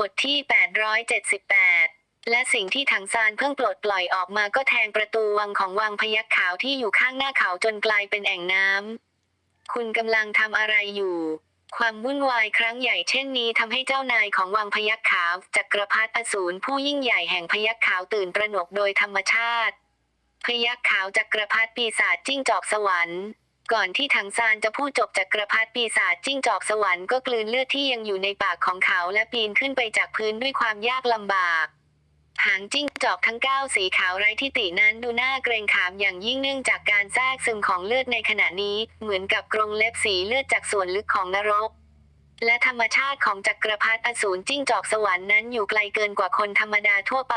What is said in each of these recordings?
บทที่ 878 และสิ่งที่ถังซานเพิ่งปลดปล่อยออกมาก็แทงประตูวังของวังพยัคฆ์ขาวที่อยู่ข้างหน้าเขาจนกลายเป็นแอ่งน้ำ คุณกำลังทำอะไรอยู่ ความวุ่นวายครั้งใหญ่เช่นนี้ทำให้เจ้านายของวังพยัคฆ์ขาวจักรพรรดิอสูรผู้ยิ่งใหญ่แห่งพยัคฆ์ขาวตื่นตระหนกโดยธรรมชาติ พยัคฆ์ขาวจักรพรรดิปีศาจจิ้งจอกสวรรค์ ก่อนที่ถังซานจะพูดจบจักรพรรดิปีศาจจิ้งจอกสวรรค์ก็กลืนเลือดที่ยังอยู่ในปากของเขาและปีนขึ้นไปจากพื้นด้วยความยากลำบาก หางจิ้งจอกทั้งเก้าสีขาวไร้ที่ตินั้นดูน่าเกรงขามอย่างยิ่งเนื่องจากการแทรกซึมของเลือดในขณะนี้ เหมือนกับกรงเล็บสีเลือดจากส่วนลึกของนรก และธรรมชาติของจักรพรรดิอสูรจิ้งจอกสวรรค์นั้นอยู่ไกลเกินกว่าคนธรรมดาทั่วไป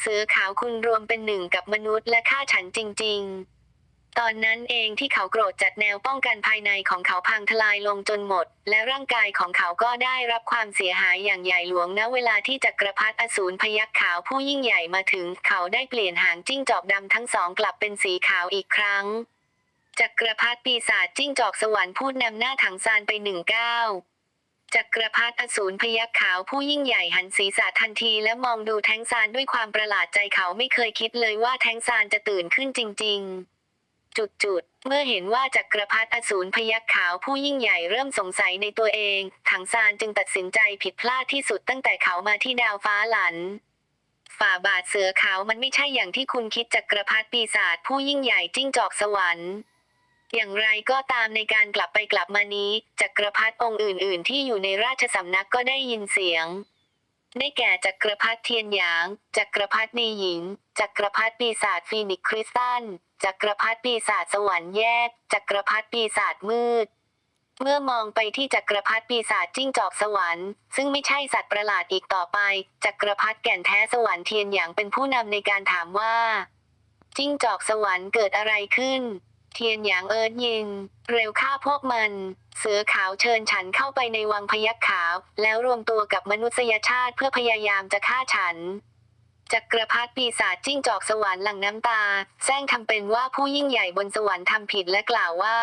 เสือขาวคุณรวมเป็นหนึ่งกับมนุษย์และฆ่าฉันจริง ๆ ตอนนั้นเองที่เขาโกรธจัดแนวป้องกันภายในของเขาพังทลายลงจนหมด และร่างกายของเขาก็ได้รับความเสียหายอย่างใหญ่หลวงณเวลาที่จักรพรรดิอสูรพยัคฆ์ขาวผู้ยิ่งใหญ่มาถึง เขาได้เปลี่ยนหางจิ้งจอกดำทั้งสองกลับเป็นสีขาวอีกครั้ง จักรพรรดิปีศาจจิ้งจอกสวรรค์พูดนำหน้าถังซานไปหนึ่งก้าวจักรพรรดิอสูรพยัคฆ์ขาวผู้ยิ่งใหญ่หันศีรษะทันทีและมองดูแทงซานด้วยความประหลาดใจเขาไม่เคยคิดเลยว่าแทงซานจะตื่นขึ้นจริง ๆ จุดๆ เมื่อเห็นว่าจักรพรรดิอสูรพยัคฆ์ขาวผู้ยิ่งใหญ่เริ่มสงสัยในตัวเอง ถังซานจึงตัดสินใจผิดพลาดที่สุดตั้งแต่เขามาที่ดาวฟ้าหลัน ฝ่าบาทเสือขาวมันไม่ใช่อย่างที่คุณคิดจักรพรรดิปีศาจผู้ยิ่งใหญ่จิ้งจอกสวรรค์อย่างไรก็ตามในการกลับไปกลับมานี้จักรพรรดิองค์อื่น ๆ ที่อยู่ในราชสำนักก็ได้ยินเสียง ได้แก่จักรพรรดิเทียนหยาง จักรพรรดินีหญิง จักรพรรดิปีศาจฟีนิกซ์คริสตัลจักรพรรดิปีศาจสวรรค์แยก จักรพรรดิปีศาจมืด เมื่อมองไปที่จักรพรรดิปีศาจจิ้งจอกสวรรค์ ซึ่งไม่ใช่สัตว์ประหลาดอีกต่อไป จักรพรรดิแก่นแท้สวรรค์เทียนหยางเป็นผู้นำในการถามว่า จิ้งจอกสวรรค์เกิดอะไรขึ้น เทียนหยางเอิร์ธยินเร็วฆ่าพวกมัน เสือขาวเชิญฉันเข้าไปในวังพยัคฆ์ขาว แล้วรวมตัวกับมนุษยชาติเพื่อพยายามจะฆ่าฉันจักรพรรดิปีศาจจิ้งจอกสวรรค์หลั่งน้ำตาแซงทำเป็นว่าผู้ยิ่งใหญ่บนสวรรค์ทำผิดและกล่าวว่า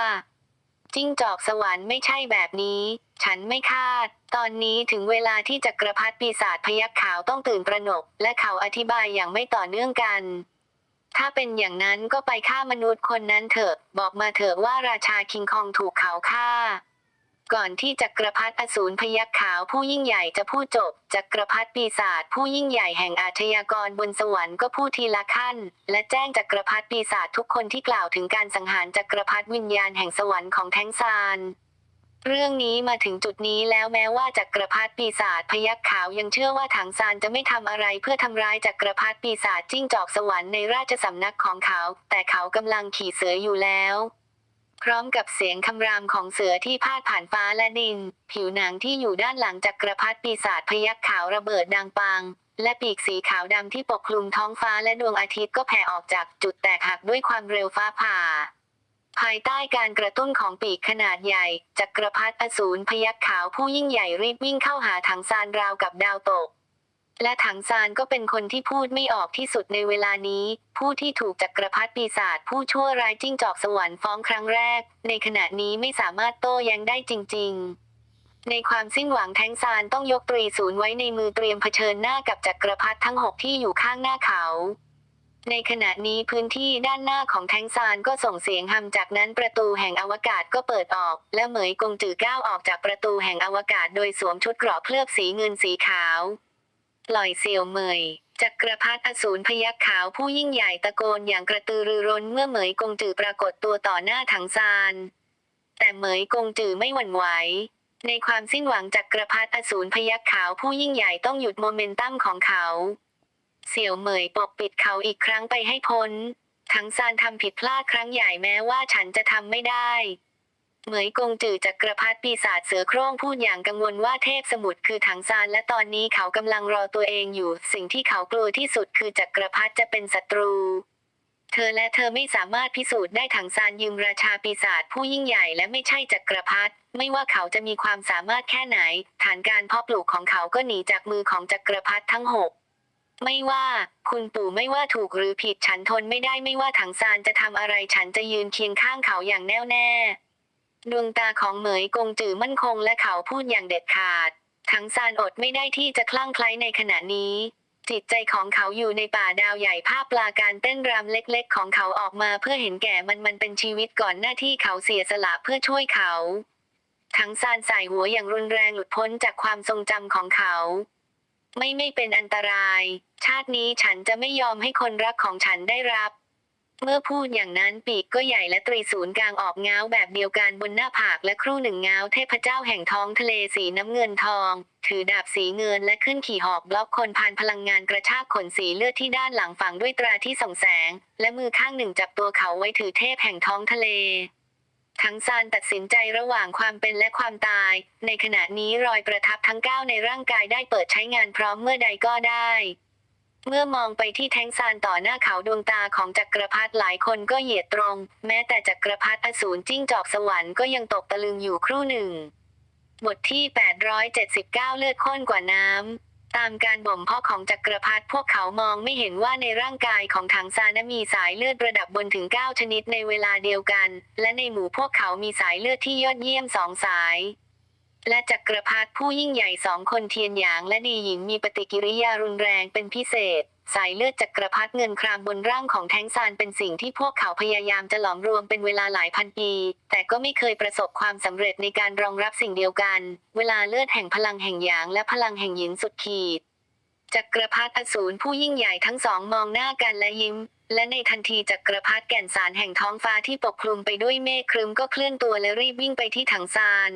จิ้งจอกสวรรค์ไม่ใช่แบบนี้ ฉันไม่คาด ตอนนี้ถึงเวลาที่จักรพรรดิปีศาจพยัคฆ์ขาวต้องตื่นตระหนก และเขาอธิบายอย่างไม่ต่อเนื่องกัน ถ้าเป็นอย่างนั้นก็ไปฆ่ามนุษย์คนนั้นเถอะ บอกมาเถอะว่าราชาคิงคองถูกเขาฆ่า ก่อนที่จักรพรรดิอสูรพยัคฆ์ขาวผู้ยิ่งใหญ่จะพูดจบ จักรพรรดิปีศาจผู้ยิ่งใหญ่แห่งอาชญากรบนสวรรค์ก็พูดทีละขั้น และแจ้งจักรพรรดิปีศาจทุกคนที่กล่าวถึงการสังหารจักรพรรดิวิญญาณแห่งสวรรค์ของแท้งซาน เรื่องนี้มาถึงจุดนี้แล้วแม้ว่าจักรพรรดิปีศาจพยัคฆ์ขาวยังเชื่อว่าถังซานจะไม่ทำอะไรเพื่อทำร้ายจักรพรรดิปีศาจจิ้งจอกสวรรค์ในราชสำนักของเขา แต่เขากำลังขี่เสืออยู่แล้ว พร้อมกับเสียงคำรามของเสือที่พาดผ่านฟ้าและดิน ผิวหนังที่อยู่ด้านหลังจักรพรรดิปีศาจพยัคฆ์ขาวระเบิดดังปังและปีกสีขาวดำที่ปกคลุมท้องฟ้าและดวงอาทิตย์ก็แผ่ออกจากจุดแตกหักด้วยความเร็วฟ้าผ่า ภายใต้การกระตุ้นของปีกขนาดใหญ่ จักรพรรดิอสูรพยัคฆ์ขาวผู้ยิ่งใหญ่รีบวิ่งเข้าหาถังซานราวกับดาวตก และถังซานก็เป็นคนที่พูดไม่ออกที่สุดในเวลานี้ ผู้ที่ถูกจักรพรรดิปีศาจผู้ชั่วร้ายจิ้งจอกสวรรค์ฟ้องครั้งแรก ในขณะนี้ไม่สามารถโต้แย้งได้จริง ๆในความสิ้นหวังแทงซานต้องยกตรีศูนย์ไว้ในมือเตรียมเผชิญหน้ากับจักรพรรดิทั้งหกที่อยู่ข้างหน้าเขา ในขณะนี้พื้นที่ด้านหน้าของแทงซานก็ส่งเสียงฮัมจากนั้นประตูแห่งอวกาศก็เปิดออก และเหมยกงจือก้าวออกจากประตูแห่งอวกาศโดยสวมชุดเกราะเคลือบสีเงินสีขาวปล่อยเซียวเหมยจักรพรรดิอสูรพยัคฆ์ขาวผู้ยิ่งใหญ่ตะโกนอย่างกระตือรือร้นเมื่อเหมยกงจือปรากฏตัวต่อหน้าถังซาน แต่เหมยกงจือไม่หวั่นไหว ในความสิ้นหวังจักรพรรดิอสูรพยัคฆ์ขาวผู้ยิ่งใหญ่ต้องหยุดโมเมนตัมของเขา เสี่ยวเหมยปกปิดเขาอีกครั้งไปให้พ้นถังซานทำผิดพลาดครั้งใหญ่แม้ว่าฉันจะทำไม่ได้ เหมยกงจือจักรพรรดิปีศาจเสือโคร่งพูดอย่างกังวลว่าเทพสมุทรคือถังซานและตอนนี้เขากำลังรอตัวเองอยู่ สิ่งที่เขากลัวที่สุดคือจักรพรรดิจะเป็นศัตรู เธอและเธอไม่สามารถพิสูจน์ได้ถังซานยืมราชาปีศาจผู้ยิ่งใหญ่และไม่ใช่จักรพรรดิไม่ว่าเขาจะมีความสามารถแค่ไหน ฐานการเพาะปลูกของเขาก็หนีจากมือของจักรพรรดิทั้งหก ไม่ว่าคุณปู่ไม่ว่าถูกหรือผิดฉันทนไม่ได้ไม่ว่าถังซานจะทำอะไรฉันจะยืนเคียงข้างเขาอย่างแน่วแน่ ดวงตาของเหมยกงจือมั่นคงและเขาพูดอย่างเด็ดขาด ถังซานอดไม่ได้ที่จะคลั่งไคล้ในขณะนี้ จิตใจของเขาอยู่ในป่าดาวใหญ่ภาพปลาการเต้นรำเล็กๆ ของเขาออกมาเพื่อเห็นแก่มันมันเป็นชีวิตก่อนหน้าที่เขาเสียสละเพื่อช่วยเขาทั้งซานใส่หัวอย่างรุนแรงหลุดพ้นจากความทรงจำของเขา ไม่ไม่เป็นอันตราย ชาตินี้ฉันจะไม่ยอมให้คนรักของฉันได้รับ เมื่อพูดอย่างนั้นปีกก็ใหญ่และตรีศูนย์กลางออกงาแบบเดียวกันบนหน้าผากและครู่หนึ่งงาเทพเจ้าแห่งท้องทะเลสีน้ำเงินทอง ถือดาบสีเงินและขึ้นขี่หอกบล็อกคนพานพลังงานกระชากขนสีเลือดที่ด้านหลังฝังด้วยตราที่ส่องแสง และมือข้างหนึ่งจับตัวเขาไว้ถือเทพแห่งท้องทะเล ทั้งซานตัดสินใจระหว่างความเป็นและความตาย ในขณะนี้รอยประทับทั้งเก้าในร่างกายได้เปิดใช้งานพร้อมเมื่อใดก็ได้ เมื่อมองไปที่แท้งซานต่อหน้าเขาดวงตาของจักรพรรดิหลายคนก็เหยียดตรง แม้แต่จักรพรรดิอสูรจิ้งจอกสวรรค์ก็ยังตกตะลึงอยู่ครู่หนึ่ง บทที่ 879 เลือดข้นกว่าน้ำ ตามการบ่มเพาะของจักรพรรดิพวกเขามองไม่เห็นว่าในร่างกายของถังซานมีสายเลือดระดับบนถึง 9 ชนิดในเวลาเดียวกัน และในหมู่พวกเขามีสายเลือดที่ยอดเยี่ยมสองสาย และจักรพรรดิผู้ยิ่งใหญ่สองคนเทียนหยางและดีหญิงมีปฏิกิริยารุนแรงเป็นพิเศษ สายเลือดจักรพรรดิเงินครามบนร่างของแท้งซานเป็นสิ่งที่พวกเขาพยายามจะหลอมรวมเป็นเวลาหลายพันปี แต่ก็ไม่เคยประสบความสำเร็จในการรองรับสิ่งเดียวกัน เวลาเลือดแห่งพลังแห่งหยางและพลังแห่งหยินสุดขีดจักรพรรดิอสูรผู้ยิ่งใหญ่ทั้งสองมองหน้ากันและยิ้ม และในทันทีจักรพรรดิแก่นสารแห่งท้องฟ้าที่ปกคลุมไปด้วยเมฆครึ้มก็เคลื่อนตัวและรีบวิ่งไปที่ถังซาน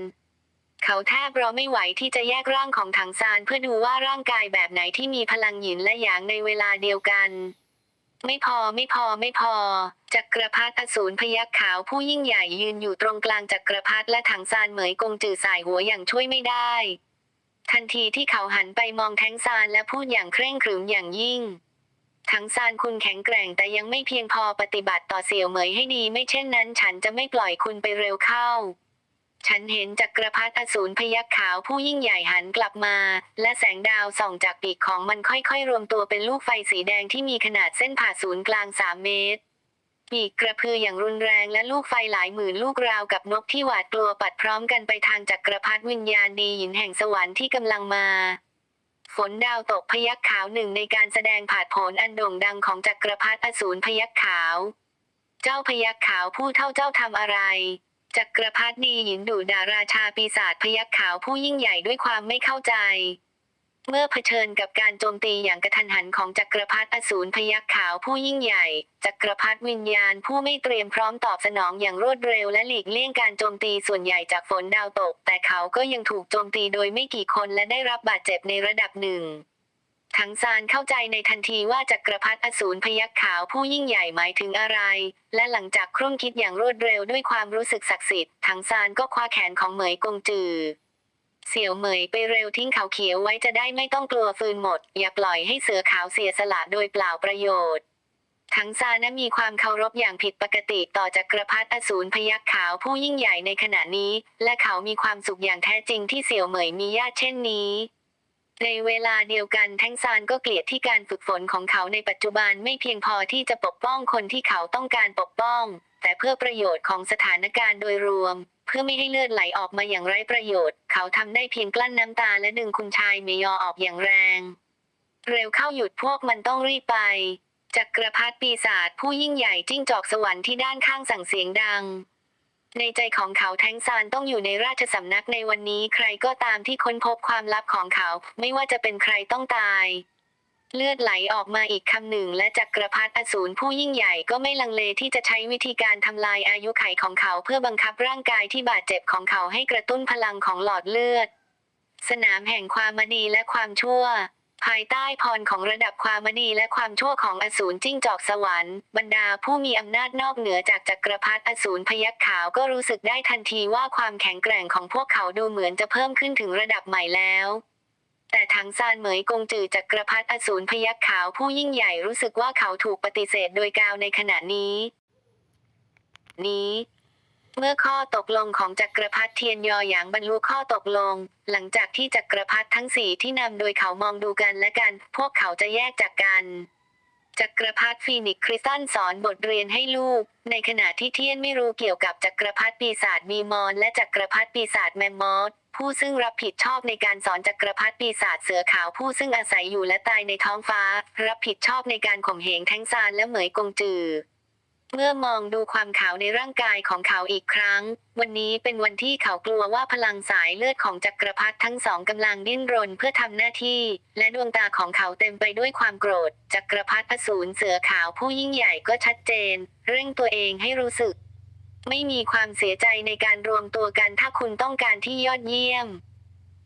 เขาแทบรอไม่ไหวที่จะแยกร่างของถังซานเพื่อดูว่าร่างกายแบบไหนที่มีพลังหยินและหยางในเวลาเดียวกัน ไม่พอไม่พอไม่พอ จักรพรรดิอสูรพยักขาวผู้ยิ่งใหญ่ยืนอยู่ตรงกลางจักรพรรดิและถังซานเหมยกงจือสายหัวอย่างช่วยไม่ได้ ทันทีที่เขาหันไปมองแทงซานและพูดอย่างเคร่งขรึมอย่างยิ่งทั้งซานคุณแข็งแกร่งแต่ยังไม่เพียงพอปฏิบัติต่อเสี่ยวเหมยให้ดี ไม่เช่นนั้นฉันจะไม่ปล่อยคุณไปเร็วเข้า ฉันเห็นจักรพรรดิอสูรพยักขาวผู้ยิ่งใหญ่หันกลับมา และแสงดาวส่องจากปีกของมันค่อยๆ รวมตัวเป็นลูกไฟสีแดงที่มีขนาดเส้นผ่าศูนย์กลางสามเมตร ปีกกระพืออย่างรุนแรงและลูกไฟหลายหมื่นลูกราวกับนกที่หวาดกลัวปัดพร้อมกันไปทางจักรพรรดิวิญญาณดีหินแห่งสวรรค์ที่กำลังมาฝนดาวตกพยักขาวหนึ่งในการแสดงผาดโผนอันโด่งดังของจักรพรรดิอสูรพยักขาว เจ้าพยักขาวผู้เท่าเจ้าทำอะไร จักรพรรดิดีหยินดุดาราชาปีศาจพยักขาวผู้ยิ่งใหญ่ด้วยความไม่เข้าใจ เมื่อเผชิญกับการโจมตีอย่างกระทันหันของจักรพรรดิอสูรพยักขาวผู้ยิ่งใหญ่ จักรพรรดิวิญญาณผู้ไม่เตรียมพร้อมตอบสนองอย่างรวดเร็วและหลีกเลี่ยงการโจมตีส่วนใหญ่จากฝนดาวตก แต่เขาก็ยังถูกโจมตีโดยไม่กี่คนและได้รับบาดเจ็บในระดับหนึ่ง ทั้งซานเข้าใจในทันทีว่าจักรพรรดิอสูรพยักขาวผู้ยิ่งใหญ่หมายถึงอะไร และหลังจากครุ่นคิดอย่างรวดเร็วด้วยความรู้สึกศักดิ์สิทธิ์ทั้งซานก็คว้าแขนของเหมยกงจือ เสี่ยวเหมยไปเร็วทิ้งเขาเขียวไว้จะได้ไม่ต้องกลัวฟืนหมด อย่าปล่อยให้เสือขาวเสียสละโดยเปล่าประโยชน์ทั้งซานะมีความเคารพอย่างผิดปกติต่อจักรพรรดิอสูรพยักขาวผู้ยิ่งใหญ่ในขณะนี้ และเขามีความสุขอย่างแท้จริงที่เสี่ยวเหมยมีญาติเช่นนี้ ในเวลาเดียวกันแทงซานก็เกลียดที่การฝึกฝนของเขาในปัจจุบันไม่เพียงพอที่จะปกป้องคนที่เขาต้องการปกป้อง แต่เพื่อประโยชน์ของสถานการณ์โดยรวม เพื่อไม่ให้เลือดไหลออกมาอย่างไร้ประโยชน์ เขาทำได้เพียงกลั้นน้ำตาและดึงคุณชายเมยอออกอย่างแรง เร็วเข้าหยุดพวกมันต้องรีบไปจักรพรรดิปีศาจผู้ยิ่งใหญ่จิ้งจอกสวรรค์ที่ด้านข้างสั่งเสียงดัง ในใจของเขาแท้งซานต้องอยู่ในราชสำนักในวันนี้ใครก็ตามที่ค้นพบความลับของเขา ไม่ว่าจะเป็นใครต้องตาย เลือดไหลออกมาอีกคำหนึ่ง และจักรพรรดิอสูรผู้ยิ่งใหญ่ก็ไม่ลังเลที่จะใช้วิธีการทำลายอายุไขของเขาเพื่อบังคับร่างกายที่บาดเจ็บของเขาให้กระตุ้นพลังของหลอดเลือด สนามแห่งความมณีและความชั่ว ภายใต้พรของระดับความมณีและความชั่วของอสูรจิ้งจอกสวรรค์ บรรดาผู้มีอำนาจนอกเหนือจากจักรพรรดิอสูรพยักขาวก็รู้สึกได้ทันทีว่าความแข็งแกร่งของพวกเขาดูเหมือนจะเพิ่มขึ้นถึงระดับใหม่แล้ว แต่ทังซานเหมยกงจือจักรพรรดิอสูรพยักขาวผู้ยิ่งใหญ่รู้สึกว่าเขาถูกปฏิเสธโดยกาวในขณะนี้ นี้ เมื่อข้อตกลงของจักรพรรดิเทียนยอหยางบรรลุข้อตกลง หลังจากที่จักรพรรดิทั้งสี่ที่นำโดยเขามองดูกันและกัน พวกเขาจะแยกจากกันจักรพรรดิฟีนิกซ์คริสตันสอนบทเรียนให้ลูก ในขณะที่เทียนไม่รู้เกี่ยวกับจักรพรรดิปีศาจมีมอน และจักรพรรดิปีศาจแมมมอสผู้ซึ่งรับผิดชอบในการสอนจักรพรรดิปีศาจเสือขาวผู้ซึ่งอาศัยอยู่และตายในท้องฟ้า รับผิดชอบในการข่มเหงแท้งซานและเหมยกงจือ เมื่อมองดูความขาวในร่างกายของเขาอีกครั้ง วันนี้เป็นวันที่เขากลัวว่าพลังสายเลือดของจักรพรรดิทั้งสองกำลังดิ้นรนเพื่อทำหน้าที่ และดวงตาของเขาเต็มไปด้วยความโกรธ จักรพรรดิอสูรเสือขาวผู้ยิ่งใหญ่ก็ชัดเจน เร่งตัวเองให้รู้สึก ไม่มีความเสียใจในการรวมตัวกันถ้าคุณต้องการที่ยอดเยี่ยม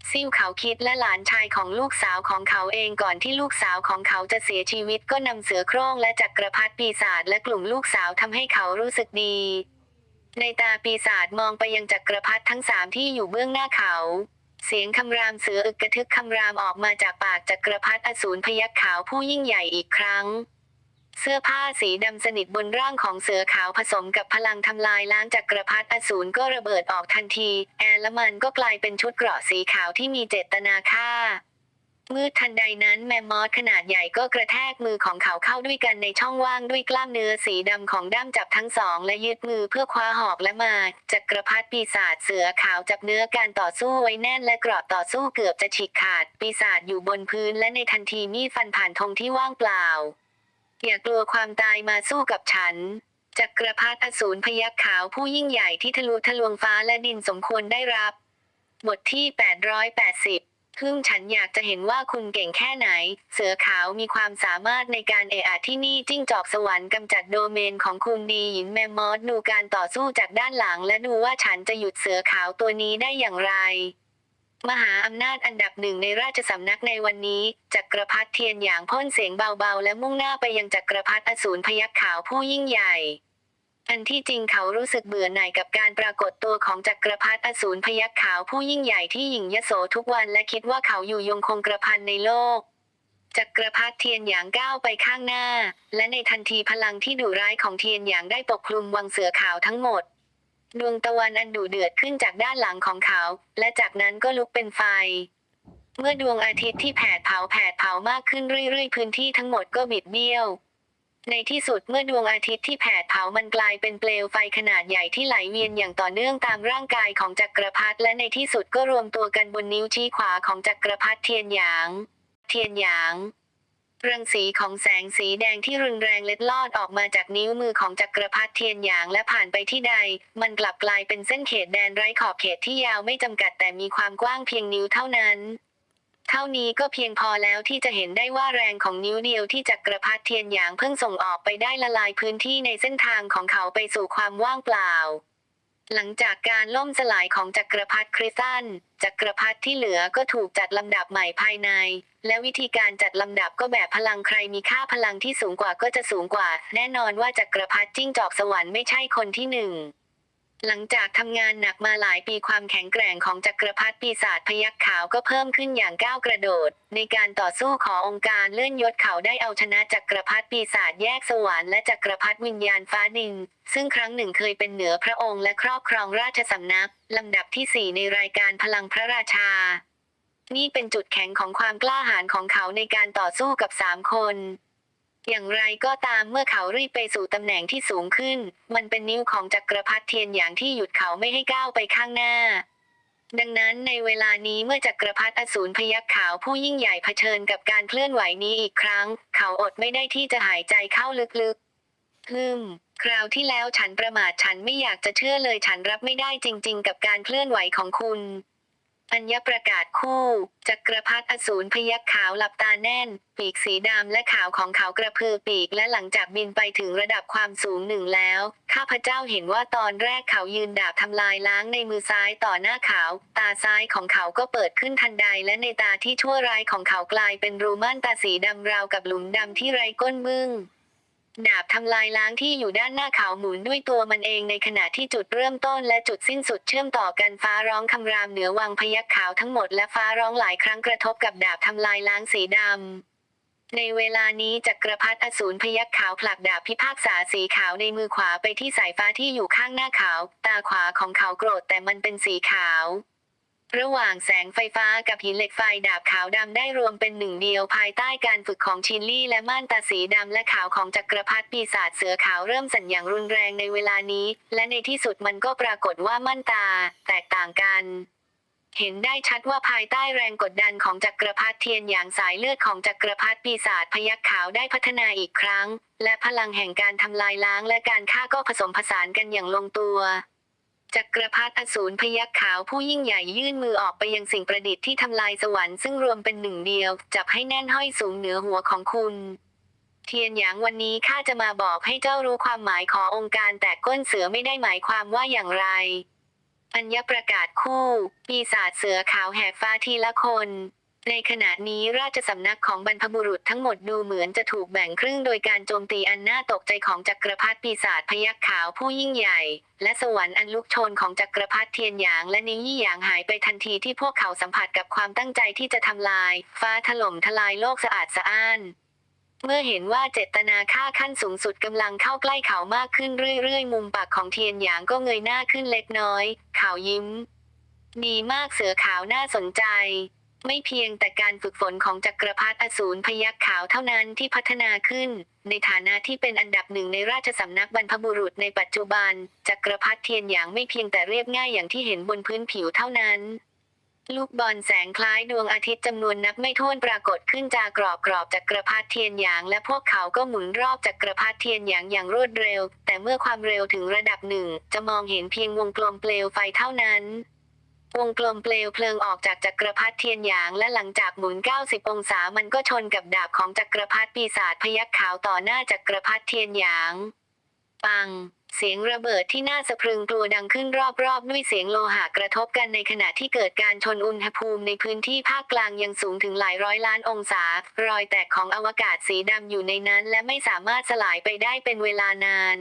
ซิ่วเขาคิดและหลานชายของลูกสาวของเขาเองก่อนที่ลูกสาวของเขาจะเสียชีวิตก็นำเสือโคร่งและจักรพรรดิปีศาจและกลุ่มลูกสาวทำให้เขารู้สึกดี ในตาปีศาจมองไปยังจักรพรรดิทั้งสามที่อยู่เบื้องหน้าเขา เสียงคำรามเสืออึกกระทึกคำรามออกมาจากปากจักรพรรดิอสูรพยัคฆ์ขาวผู้ยิ่งใหญ่อีกครั้ง เสื้อผ้าสีดำสนิทบนร่างของเสือขาวผสมกับพลังทำลายล้างจักกรพรรดิอสูรก็ระเบิดออกทันที แอร์และมันก็กลายเป็นชุดเกราะสีขาวที่มีเจตนาฆ่ามืดทันใดนั้นแมมมอสขนาดใหญ่ก็กระแทกมือของเขาเข้าด้วยกันในช่องว่างด้วยกล้ามเนื้อสีดำของด้ามจับทั้งสอง และยืดมือเพื่อคว้าหอกและมาจักรพรรดิปีศาจเสือขาวจับเนื้อการต่อสู้ไว้แน่นและเกราะต่อสู้เกือบจะฉีกขาด ปีศาจอยู่บนพื้นและในทันทีมีดฟันผ่านธงที่ว่างเปล่า อย่ากลัวความตายมาสู้กับฉันจักรพรรดิอสูรพยัคฆ์ขาวผู้ยิ่งใหญ่ที่ทะลุทะลวงฟ้าและดินสมควรได้รับ บทที่ 880พึ่งฉันอยากจะเห็นว่าคุณเก่งแค่ไหน เสือขาวมีความสามารถในการเอะอะที่นี่จิ้งจอกสวรรค์กำจัดโดเมนของคุณดีหยินแมมมอสดูการต่อสู้จากด้านหลัง และดูว่าฉันจะหยุดเสือขาวตัวนี้ได้อย่างไร มหาอำนาจอันดับหนึ่งในราชสำนักในวันนี้จักรพรรดิเทียนหยางพ่นเสียงเบาๆ และมุ่งหน้าไปยังจักรพรรดิอสูรพยัคฆ์ขาวผู้ยิ่งใหญ่ อันที่จริงเขารู้สึกเบื่อหน่ายกับการปรากฏตัวของจักรพรรดิอสูรพยัคฆ์ขาวผู้ยิ่งใหญ่ที่หยิ่งยโสทุกวันและคิดว่าเขาอยู่ยงคงกระพันในโลกจักรพรรดิเทียนหยางก้าวไปข้างหน้า และในทันทีพลังที่ดุร้ายของเทียนหยางได้ปกคลุมวังเสือขาวทั้งหมด ดวงตะวันอันดุเดือดขึ้นจากด้านหลังของเขา และจากนั้นก็ลุกเป็นไฟ เมื่อดวงอาทิตย์ที่แผดเผาแผดเผามากขึ้นเรื่อยๆ พื้นที่ทั้งหมดก็บิดเบี้ยวในที่สุดเมื่อดวงอาทิตย์ที่แผดเผามันกลายเป็นเปลวไฟขนาดใหญ่ที่ไหลเวียนอย่างต่อเนื่องตามร่างกายของจักรพรรดิและในที่สุดก็รวมตัวกันบนนิ้วชี้ขวาของจักรพรรดิเทียนหยาง เทียนหยาง เรังสีของแสงสีแดงที่รุนแรงเล็ดลอดออกมาจากนิ้วมือของจักรพรรดิเทียนหยางและผ่านไปที่ใด มันกลับกลายเป็นเส้นเขตแดนไร้ขอบเขตที่ยาวไม่จำกัดแต่มีความกว้างเพียงนิ้วเท่านั้นเท่านี้ก็เพียงพอแล้วที่จะเห็นได้ว่าแรงของนิ้วเดียวที่จักรพรรดิเทียนหยางเพิ่งส่งออกไปได้ละลายพื้นที่ในเส้นทางของเขาไปสู่ความว่างเปล่า หลังจากการล่มสลายของจักรพรรดิคริสตันจักรพรรดิที่เหลือก็ถูกจัดลำดับใหม่ภายใน และวิธีการจัดลำดับก็แบบพลังใครมีค่าพลังที่สูงกว่าก็จะสูงกว่า แน่นอนว่าจักรพรรดิจิ้งจอกสวรรค์ไม่ใช่คนที่หนึ่ง หลังจากทำงานหนักมาหลายปีความแข็งแกร่งของจักรพรรดิปีศาจพยัคฆ์ขาวก็เพิ่มขึ้นอย่างก้าวกระโดด ในการต่อสู้ขอองค์การเลื่อนยศเขาได้เอาชนะจักรพรรดิปีศาจแยกสวรรค์และจักรพรรดิวิญญาณฟ้าดิน ซึ่งครั้งหนึ่งเคยเป็นเหนือพระองค์และครอบครองราชสำนัก ลำดับที่สี่ในรายการพลังพระราชา นี่เป็นจุดแข็งของความกล้าหาญของเขาในการต่อสู้กับสามคน อย่างไรก็ตามเมื่อเขารีบไปสู่ตำแหน่งที่สูงขึ้น มันเป็นนิ้วของจักรพรรดิเทียนอย่างที่หยุดเขาไม่ให้ก้าวไปข้างหน้า ดังนั้นในเวลานี้เมื่อจักรพรรดิอสูรพยัคฆ์ขาวผู้ยิ่งใหญ่เผชิญกับการเคลื่อนไหวนี้อีกครั้ง เขาอดไม่ได้ที่จะหายใจเข้าลึกๆฮึมคราวที่แล้วฉันประมาทฉันไม่อยากจะเชื่อเลยฉันรับไม่ได้จริง ๆ กับการเคลื่อนไหวของคุณ อัญญประกาศคู่ จักรพรรดิอสูรพยัคฆ์ขาวหลับตาแน่น ปีกสีดำและขาวของเขากระพือปีกและหลังจากบินไปถึงระดับความสูงหนึ่งแล้ว ข้าพเจ้าเห็นว่าตอนแรกเขายืนดาบทำลายล้างในมือซ้ายต่อหน้าเขา ตาซ้ายของเขาก็เปิดขึ้นทันใดและในตาที่ชั่วร้ายของเขากลายเป็นรูม่านตาสีดำราวกับหลุมดำที่ไร้ก้นมึง ดาบทำลายล้างที่อยู่ด้านหน้าเขาหมุนด้วยตัวมันเองในขณะที่จุดเริ่มต้นและจุดสิ้นสุดเชื่อมต่อกันฟ้าร้องคำรามเหนือวังพยัคฆ์ขาวทั้งหมดและฟ้าร้องหลายครั้งกระทบกับดาบทำลายล้างสีดำในเวลานี้จักรพรรดิอสูรพยัคฆ์ขาวผลักดาบพิพากษาสีขาวในมือขวาไปที่สายฟ้าที่อยู่ข้างหน้าเขา ตาขวาของเขาโกรธแต่มันเป็นสีขาว ระหว่างแสงไฟฟ้ากับหินเหล็กไฟดาบขาวดำได้รวมเป็นหนึ่งเดียวภายใต้การฝึกของชินลี่และม่านตาสีดำและขาวของจักรพรรดิปีศาจเสือขาวเริ่มสั่นอย่างรุนแรงในเวลานี้ และในที่สุดมันก็ปรากฏว่าม่านตา แตกต่างกัน เห็นได้ชัดว่าภายใต้แรงกดดันของจักรพรรดิเทียนอย่างสายเลือดของจักรพรรดิปีศาจพยัคฆ์ขาวได้พัฒนาอีกครั้ง และพลังแห่งการทำลายล้างและการฆ่าก็ผสมผสานกันอย่างลงตัว จักรพรรดิอสูรพยักขาวผู้ยิ่งใหญ่ยื่นมือออกไปยังสิ่งประดิษฐ์ที่ทำลายสวรรค์ซึ่งรวมเป็นหนึ่งเดียว จับให้แน่นห้อยสูงเหนือหัวของคุณ เทียนหยางวันนี้ข้าจะมาบอกให้เจ้ารู้ความหมายขององค์การแตกก้นเสือไม่ได้หมายความว่าอย่างไร อัญญประกาศคู่ ปีศาจเสือขาวแหกฟ้าทีละคน ในขณะนี้ราชสำนักของบรรพบุรุษทั้งหมดดูเหมือนจะถูกแบ่งครึ่งโดยการโจมตีอันน่าตกใจของจักรพรรดิปีศาจพยัคฆ์ขาวผู้ยิ่งใหญ่ และสวรรค์อันลุกโชนของจักรพรรดิเทียนหยางและนิยี่หยางหายไปทันทีที่พวกเขาสัมผัสกับความตั้งใจที่จะทำลาย ฟ้าถล่มทลายโลกสะอาดสะอ้านเมื่อเห็นว่าเจตนาฆ่าขั้นสูงสุดกำลังเข้าใกล้เขามากขึ้นเรื่อยๆ มุมปากของเทียนหยางก็เงยหน้าขึ้นเล็กน้อย เขายิ้ม ดีมากเสือขาวน่าสนใจ ไม่เพียงแต่การฝึกฝนของจักรพรรดิอสูรพยัคฆ์ขาวเท่านั้นที่พัฒนาขึ้น ในฐานะที่เป็นอันดับหนึ่งในราชสำนักบรรพบุรุษในปัจจุบัน จักรพรรดิเทียนหยางไม่เพียงแต่เรียบง่ายอย่างที่เห็นบนพื้นผิวเท่านั้น ลูกบอลแสงคล้ายดวงอาทิตย์จำนวนนับไม่ถ้วนปรากฏขึ้นจากกรอบกรอบจักรพรรดิเทียนหยางและพวกเขาก็หมุนรอบจักรพรรดิเทียนหยางอย่างรวดเร็ว แต่เมื่อความเร็วถึงระดับหนึ่งจะมองเห็นเพียงวงกลมเปลวไฟเท่านั้น วงกลมเปลวเพลิงออกจากจักรพรรดิเทียนหยางและหลังจากหมุน 90 องศามันก็ชนกับดาบของจักรพรรดิปีศาจพยัคฆ์ขาวต่อหน้าจักรพรรดิเทียนหยาง ปัง เสียงระเบิดที่น่าสะพรึงกลัวดังขึ้นรอบๆ ด้วยเสียงโลหะกระทบกันในขณะที่เกิดการชนอุณหภูมิในพื้นที่ภาคกลางยังสูงถึงหลายร้อยล้านองศา รอยแตกของอวกาศสีดำอยู่ในนั้น และไม่สามารถสลายไปได้เป็นเวลานาน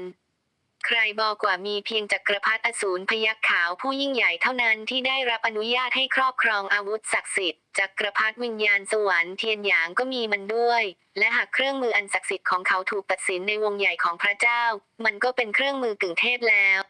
ใครบอกว่ามีเพียงจักรพรรดิอสูรพยัคฆ์ขาวผู้ยิ่งใหญ่เท่านั้นที่ได้รับอนุญาตให้ครอบครองอาวุธศักดิ์สิทธิ์จักรพรรดิวิญญาณสวรรค์เทียนหยางก็มีมันด้วย และหากเครื่องมืออันศักดิ์สิทธิ์ของเขาถูกตัดสินในวงใหญ่ของพระเจ้า มันก็เป็นเครื่องมือกึ่งเทพแล้ว